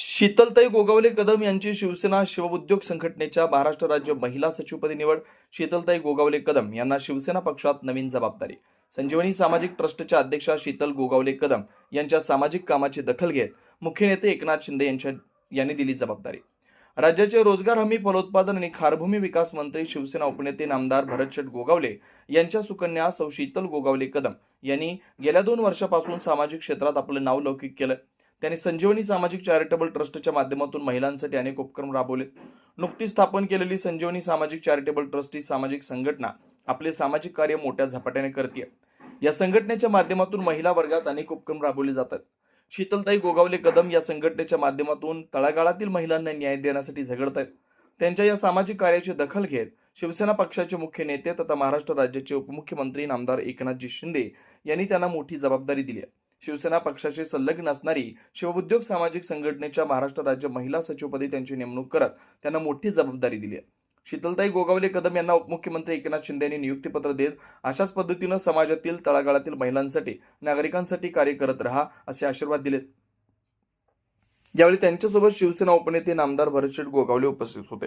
शीतलताई गोगावले कदम यांची शिवसेना शिवउद्योग संघटनेच्या महाराष्ट्र राज्य महिला सचिवपदी निवड. शीतलताई गोगावले कदम यांना शिवसेना पक्षात नवीन जबाबदारी. संजीवनी सामाजिक ट्रस्टच्या अध्यक्षा शीतल गोगावले कदम यांच्या सामाजिक कामाची दखल घेत मुख्य नेते एकनाथ शिंदे यांच्या यांनी दिली जबाबदारी. राज्याचे रोजगार हमी फलोत्पादन आणि खारभूमी विकास मंत्री शिवसेना उपनेते नामदार भरत शेठ गोगावले यांच्या सुकन्या सौ शीतल गोगावले कदम यांनी गेल्या दोन वर्षापासून सामाजिक क्षेत्रात आपलं नाव लौकिक केलं. त्यांनी संजीवनी सामाजिक चॅरिटेबल ट्रस्टच्या माध्यमातून महिलांसाठी अनेक उपक्रम राबवले. नुकतीच स्थापन केलेली संजीवनी सामाजिक चॅरिटेबल ट्रस्ट ही सामाजिक संघटना आपले सामाजिक कार्य मोठ्या झपाट्याने करते या संघटनेच्या माध्यमातून महिला वर्गात अनेक उपक्रम राबवले जातात. शीतलताई गोगावले कदम या संघटनेच्या माध्यमातून तळागाळातील महिलांना न्याय देण्यासाठी झगडत आहेत त्यांच्या या सामाजिक कार्याची दखल घेत शिवसेना पक्षाचे मुख्य नेते तथा महाराष्ट्र राज्याचे उपमुख्यमंत्री नामदार एकनाथजी शिंदे यांनी त्यांना मोठी जबाबदारी दिली आहे. शिवसेना पक्षाशी संलग्न असणारी शिवउद्योग सामाजिक संघटनेच्या महाराष्ट्र राज्य महिला सचिवपदी त्यांची नेमणूक करत त्यांना मोठी जबाबदारी दिली आहे. शीतलताई गोगावले कदम यांना उपमुख्यमंत्री एकनाथ शिंदे यांनी नियुक्तीपत्र देत अशाच पद्धतीनं समाजातील तळागाळातील महिलांसाठी नागरिकांसाठी कार्य करत राहा असे आशीर्वाद दिलेत. यावेळी त्यांच्यासोबत शिवसेना उपनेते नामदार भरतशेठ गोगावले उपस्थित होते.